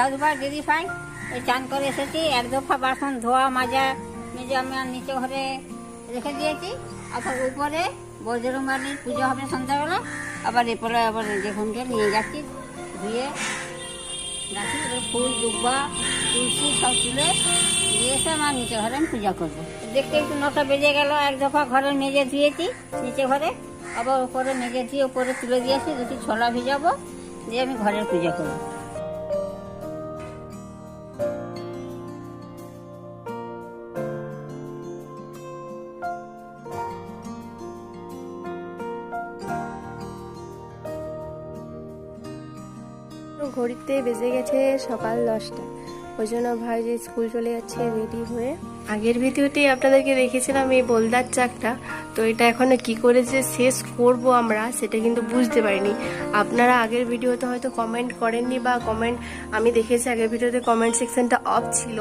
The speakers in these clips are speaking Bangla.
দশবার পাই এই চান করে এসেছি, এক দফা বাসন ধোয়া, মাজা, নিজে আমি আর নিচে ঘরে রেখে দিয়েছি। আবার উপরে বজ্রমালির পুজো হবে সন্ধ্যাবেলা। আবার এরপরে আবার যেখানকে নিয়ে যাচ্ছি, ধুয়ে এবার ফুল দুব্বা তুলসী সব তুলে দিয়ে এসে আমার নিচে ঘরে আমি পূজা করব। দেখতে একটু নটা বেজে গেল, এক দফা ঘরের মেজে ধুয়েছি নিচে ঘরে। আবার উপরে মেজে দিয়ে উপরে তুলে দিয়েছি, দুটি ছোলা ভিজাবো, দিয়ে আমি ঘরের পূজা করব। তো ঘড়িতে বেজে গেছে সকাল দশটা। ওই জন্য ভাই যে স্কুল চলে যাচ্ছে রেডি হয়ে। আগের ভিডিওতেই আপনাদেরকে দেখেছিলাম এই বোলদার চাকটা। তো এটা এখনও কি করে যে শেষ করব আমরা, সেটা কিন্তু বুঝতে পারিনি। আপনারা আগের ভিডিওতে হয়তো কমেন্ট করেননি বা কমেন্ট আমি দেখেছি আগের ভিডিওতে কমেন্ট সেকশনটা অফ ছিল।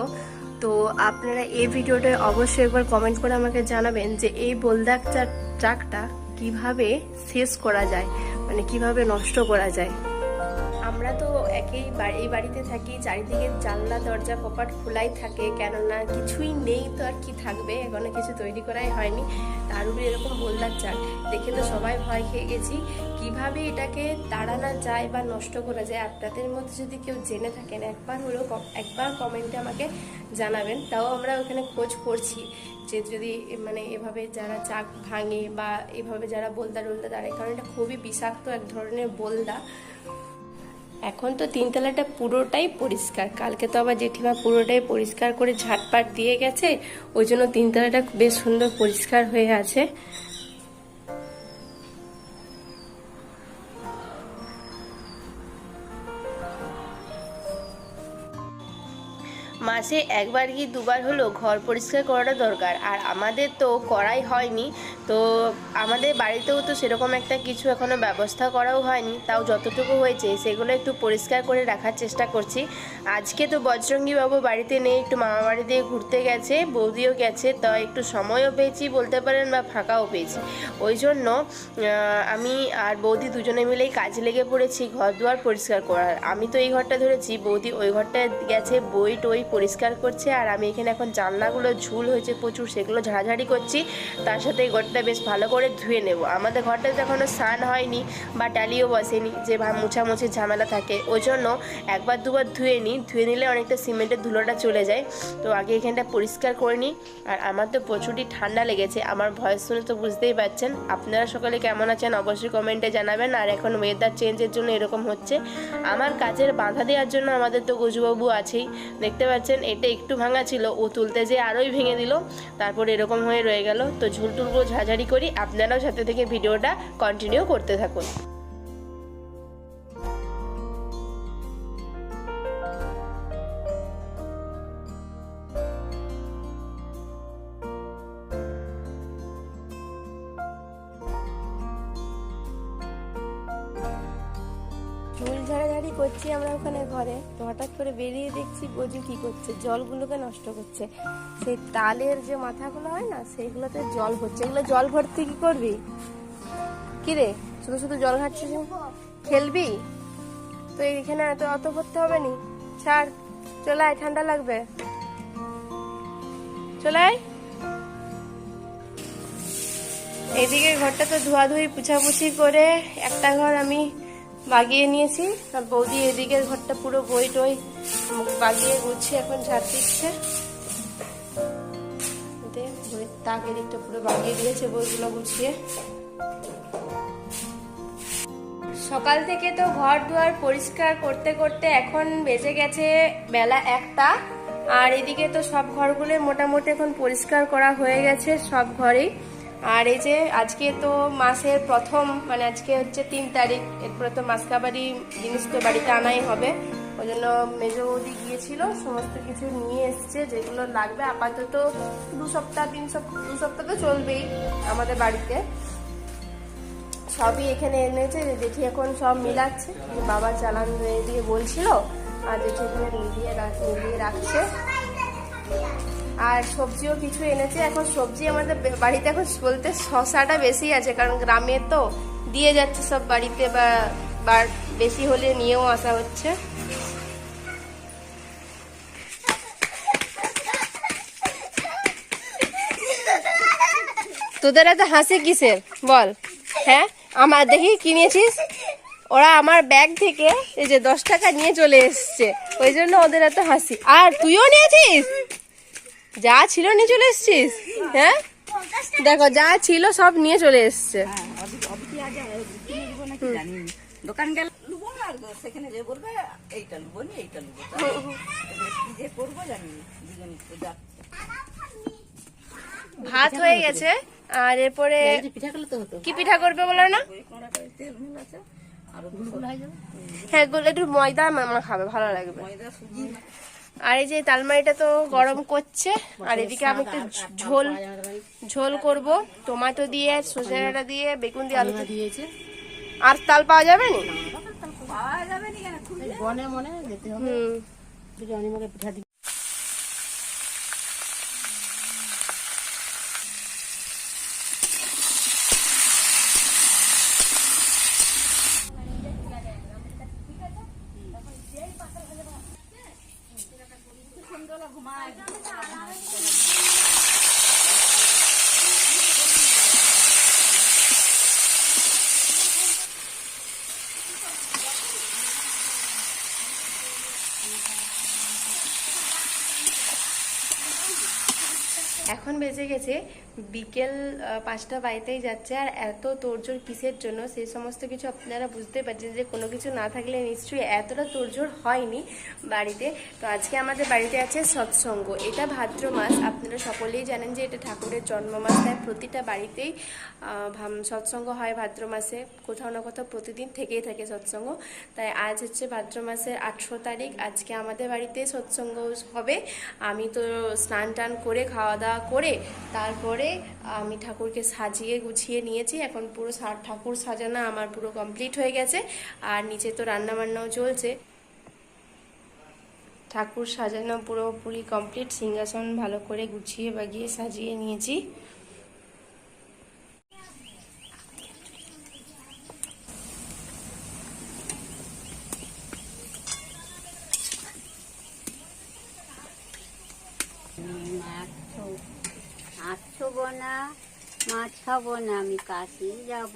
তো আপনারা এই ভিডিওটা অবশ্যই একবার কমেন্ট করে আমাকে জানাবেন যে এই বোলদার চাকটা কীভাবে শেষ করা যায় মানে কীভাবে নষ্ট করা যায়। আমরা তো একেই এই বাড়িতে থাকি, চারিদিকে জানলা, দরজা, কপাট খোলাই থাকে, কেননা কিছুই নেই তো আর কি থাকবে? এখনও কিছু তৈরি করাই হয়নি। তার উপরে এরকম বললার চাক দেখে তো সবাই ভয় খেয়ে গেছি। কীভাবে এটাকে তাড়ানো যায় বা নষ্ট করা যায়, আপনাদের মধ্যে যদি কেউ জেনে থাকেন, একবার হলেও একবার কমেন্টে আমাকে জানাবেন। তাও আমরা ওখানে খোঁজ করছি যে যদি মানে এভাবে যারা চাক ভাঙে বা এভাবে যারা বলদা টলদা দাঁড়ায় কারণ এটা খুবই বিষাক্ত এক ধরনের বলদা। এখন তো তিনতলাটা পুরোটাই পরিষ্কার। কালকে তো আবার জেঠিমা পুরোটাই পরিষ্কার করে ঝাটপাট দিয়ে গেছে, ওই জন্য তিনতলাটা বেশ সুন্দর পরিষ্কার হয়ে আছে। মাসে একবার কি দুবার হলো ঘর পরিষ্কার করাটা দরকার? আর আমাদের তো করাই হয়নি। তো আমাদের বাড়িতেও তো সেরকম একটা কিছু এখনও ব্যবস্থা করাও হয়নি, তাও যতটুকু হয়েছে, সেগুলো একটু পরিষ্কার করে রাখার চেষ্টা করছি। আজকে তো বজরঙ্গি বাবু বাড়িতে নেই, একটু মামা বাড়ি দিয়ে ঘুরতে গেছে, বৌদিও গেছে, তো একটু সময়ও পেয়েছি, বলতে পারেন বা ফাঁকাও পেয়েছি। ওই জন্য আমি আর বৌদি দুজনে মিলেই কাজে লেগে পড়েছি, ঘর দুয়ার পরিষ্কার করার। আমি তো এই ঘরটা ধরেছি, বৌদি ওই ঘরটা গেছে, বই টই পরিষ্কার করছে, আর আমি এখানে এখন জানলাগুলো ঝুল হয়েছে প্রচুর, সেগুলো ঝাড়াঝাড়ি করছি, তার সাথে এই ঘরটা বেশ ভালো করে ধুয়ে নেব। আমাদের ঘরটাতে এখনও স্নান হয়নি বা টালিও বসেনি, যে মুছামুছির ঝামেলা থাকে। ওই জন্য একবার দুবার ধুয়ে নিই। ধুয়ে নিলে অনেকটা সিমেন্টের ধুলোটা চলে যায়। তো আগে এখানটা পরিষ্কার করে নিই। আর আমার তো প্রচুরই ঠান্ডা লেগেছে। আমার ভয়েস শুনে তো বুঝতেই পারছেন। আপনারা সকলে কেমন আছেন অবশ্যই কমেন্টে জানাবেন। আর এখন ওয়েদার চেঞ্জের জন্য এরকম হচ্ছে। আমার কাজের বাধা দেওয়ার জন্য আমাদের তো গজুবাবু আছেই। দেখতে পাচ্ছেন, এটা একটু ভাঙা ছিল। ও তুলতে যে আরোই ভেঙে দিল। তারপর এরকম হয়ে রয়ে গেল। তো ঝুলটুলগুলো ঝাঝাড়ি করি আপনারাও সাথে থেকে ভিডিওটা কন্টিনিউ করতে থাকুন। করছি আমরা ওখানে ঘরে। তো হঠাৎ করে বেরিয়ে দেখছি গজু কি করছে, জলগুলোকে নষ্ট করছে। সেই তালের যে মাথাগুলো হয় না, সেইগুলোতে জল ভরছে। এগুলো জল ভরতে কি করবি? কি রে, শুধু শুধু জল ঘাটছিস? খেলবি? তো এইখানে এত অত ভরতে হবে নি। ছাড়, চলে আয়, ঠান্ডা লাগবে। চলে আয়। এইদিকে ঘরটা তো ধোয়াধুয়ি, পুছাপুছি করে একটা ঘর আমি বাগিয়ে নিয়েছি। আর বৌদি এদিকের ঘরটা পুরো বই টই বাগিয়ে গুছিয়ে এখন ঝাড় দিচ্ছে। তাক এদিকটা পুরো বাগিয়ে দিয়েছে বইগুলো গুছিয়ে। সকাল থেকে তো ঘর দুয়ার পরিষ্কার করতে করতে এখন বেজে গেছে বেলা একটা। আর এদিকে তো সব ঘরগুলো মোটামুটি এখন পরিষ্কার করা হয়ে গেছে, সব ঘরেই। আর এই যে আজকে তো মাসের প্রথম মানে আজকে হচ্ছে তিন তারিখ, এরপরে তো মাসকাবাড়ি জিনিস তো বাড়িতে আনাই হবে। ওই জন্য মেজো বৌদি গিয়েছিল, সমস্ত কিছু নিয়ে এসছে, যেগুলো লাগবে। আপাতত দু সপ্তাহ, তিন সপ্তাহ দু সপ্তাহ তো চলবেই আমাদের বাড়িতে। সবই এখানে এনেছে জেঠি এখন সব মিলাচ্ছে। বাবা চালান দিয়ে বলছিল, আর জেঠি এখানে মিলিয়ে মিলিয়ে রাখছে। আর সবজিও কিছু এনেছে। এখন সবজি আমাদের বাড়িতে এখন বলতে শশাটা বেশি আছে, কারণ গ্রামে তো দিয়ে যাচ্ছে সব বাড়িতে বা বেশি হলে নিয়েও আসা হচ্ছে। তোদের এত হাসি কিসের? বল। হ্যাঁ আমার দেখি কিনেছিস? ওরা আমার ব্যাগ থেকে এই যে দশ টাকা নিয়ে চলে এসছে। ওই জন্য ওদের এত হাসি। আর তুইও নিয়েছিস? যা ছিল নিয়ে চলে এসছিস? হ্যাঁ? দেখো যা ছিল সব নিয়ে চলে এসছে। দোকান গেল লুবো না আর সেখানে যে বলবে এইটা লুবো নি এইটা লুবো। কি যে করব জানি দুজন ভাত হয়ে গেছে আর এরপরে পিঠা করলে তো হতো। কি পিঠা করবে বলো না? ওই কড়াটা তেল মিল আছে আর গুলগুল হয়ে যাবে। হ্যাঁ গুলো একটু ময়দা মামা খাবে ভালো লাগবে। ময়দা সুজি আর এই যে তালমারিটা তো গরম করছে আর এদিকে আমি একটু ঝোল ঝোল করব টমেটো দিয়ে সজনে ডাঁটা দিয়ে বেগুন দিয়ে আলু দিয়েছে। আর তাল পাওয়া যাবে না? পাওয়া যাবে নি বনে মনে যেতে হবে। হুম। পিঠা এখন বেজে গেছে, বিকেল পাঁচটা বাড়িতেই যাচ্ছে আর এত তোড়জোড় কিসের জন্য? সেই সমস্ত কিছু আপনারা বুঝতে পারছেন যে কোনো কিছু না থাকলে নিশ্চয়ই এতটা তোড়জোড় হয়নি বাড়িতে। তো আজকে আমাদের বাড়িতে আছে সৎসঙ্গ। এটা ভাদ্র মাস। আপনারা সকলেই জানেন যে এটা ঠাকুরের জন্ম মাস তাই প্রতিটা বাড়িতেই সৎসঙ্গ হয় ভাদ্র মাসে। কোথাও না কোথাও প্রতিদিন থেকেই থাকে সৎসঙ্গ। তাই আজ হচ্ছে ভাদ্র মাসের আঠেরো তারিখ। আজকে আমাদের বাড়িতে সৎসঙ্গ হবে। আমি তো স্নান টান করে খাওয়া দাওয়া করে তারপরে আমি ঠাকুরকে সাজিয়ে গুছিয়ে নিয়েছি। এখন পুরো ঠাকুর সাজানো আমার পুরো কমপ্লিট হয়ে গেছে আর নিচে তো রান্নাবান্নাও চলছে। ঠাকুর সাজানো পুরোপুরি কমপ্লিট সিংহাসন ভালো করে গুছিয়ে বাগিয়ে সাজিয়ে নিয়েছি। মাছ খাব না আমি কাশি যাব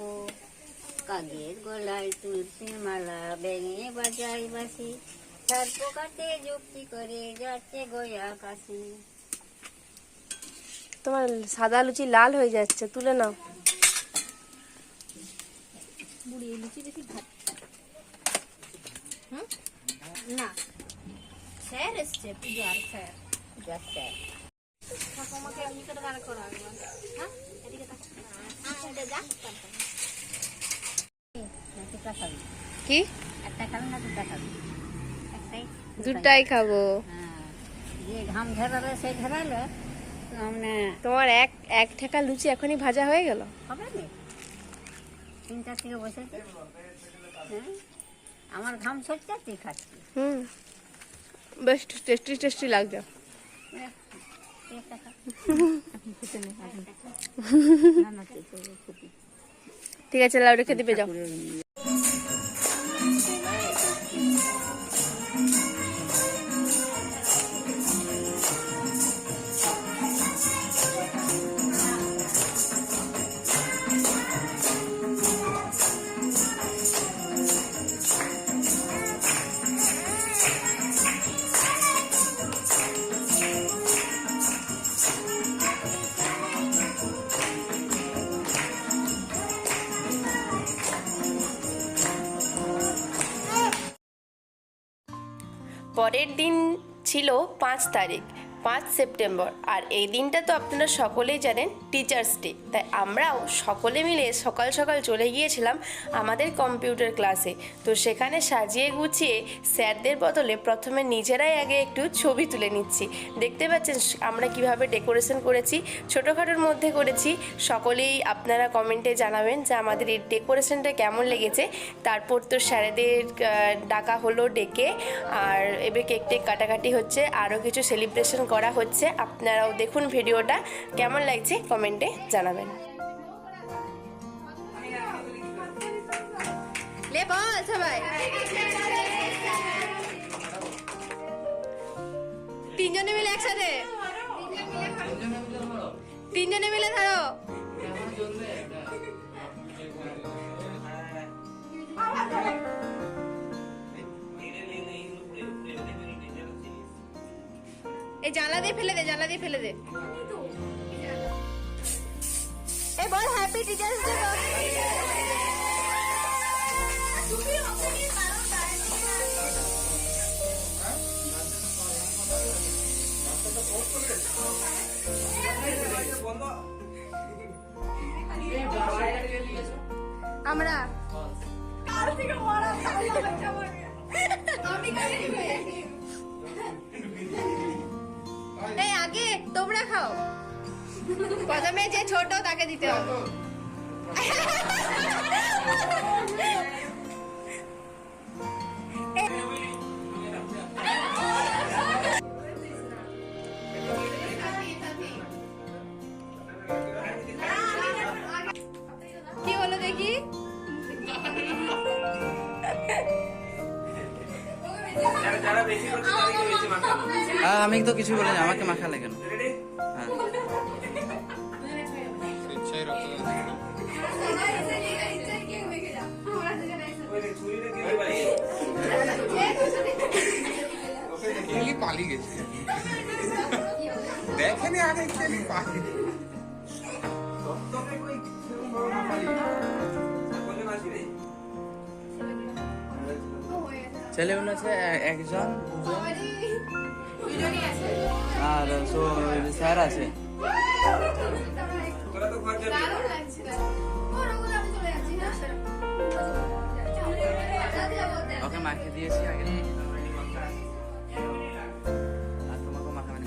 কাগের গলায় তুলসী মালা ব্যাঙে বাজাই বাসি সর্প কাটে যুক্তি করে যাচ্ছে গয়া কাশি তোমার সাদা লুচি লাল হয়ে যাচ্ছে তুলে নাও। না। স্যার এসছে পূজার স্যার। পূজার স্যার। দুটা খাবি কি একটা খাবি না একটাই দুটাই খাব। হ্যাঁ ঘাম ঝরালে সে ঝরালে তোমার এক এক ঠেকা লুচি এখনই ভাজা হয়ে গেল? হবে না তিনটা থেকে বসেছে হ্যাঁ আমার ঘাম সরছে তুই খাচ্ছি হুম। বেশ টেস্টি টেস্টি লাগছে। ঠিক আছে লাউ রেখে দিবে যাও। পরের দিন ছিল পাঁচ তারিখ। পাঁচ সেপ্টেম্বর। আর এই দিনটা তো আপনারা সকলেই জানেন টিচার্স ডে তাই আমরাও সকলে মিলে সকাল সকাল চলে গিয়েছিলাম আমাদের কম্পিউটার ক্লাসে তো সেখানে সাজিয়ে গুছিয়ে স্যারদের বদলে প্রথমে নিজেরাই আগে একটু ছবি তুলে নিচ্ছি। দেখতে পাচ্ছেন আমরা কীভাবে ডেকোরেশন করেছি, ছোটোখাটোর মধ্যে করেছি। সকলেই আপনারা কমেন্টে জানাবেন যে আমাদের এই ডেকোরেশনটা কেমন লেগেছে। তারপর তো স্যারেদের ডাকা হলো ডেকে। আর এবার কেক টেক কাটাকাটি হচ্ছে। আরও কিছু সেলিব্রেশন করা হচ্ছে। আপনারাও দেখুন ভিডিওটা। কেমন লাগছে কমেন্টে জানাবেন। লে বল তিনজনে মিলে একসাথে। তিনজনে মিলে ধরো। জ্বালা দিয়ে ফেলে দে জ্বালা দিয়ে ফেলে দে। এই বল হ্যাপি টিচার্স ডে আমরা। এই আগে তোমরা খাও। প্রথমে যে ছোট তাকে দিতে হবে। আমি তো কিছু বলিনি আমাকে মাখালে কেন হ্যাঁ খেলি পালিয়ে গেছে। দেখেনি আগে খেলি পালিয়ে। ছেলেগুলো আছে এ- একজন দুজন। আর সো- স্যার আছে। ওকে মাখিয়ে দিয়েছি আগে। আর তোমাকে মাখাবে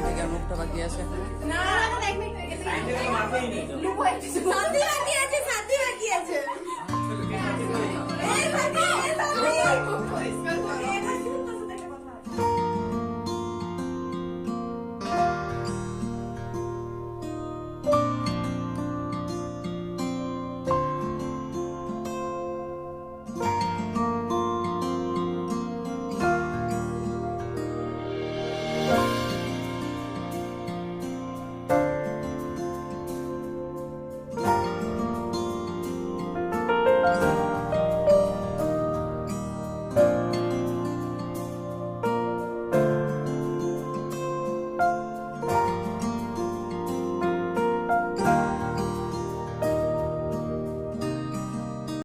দিকে মুখটা বাকি আছে। না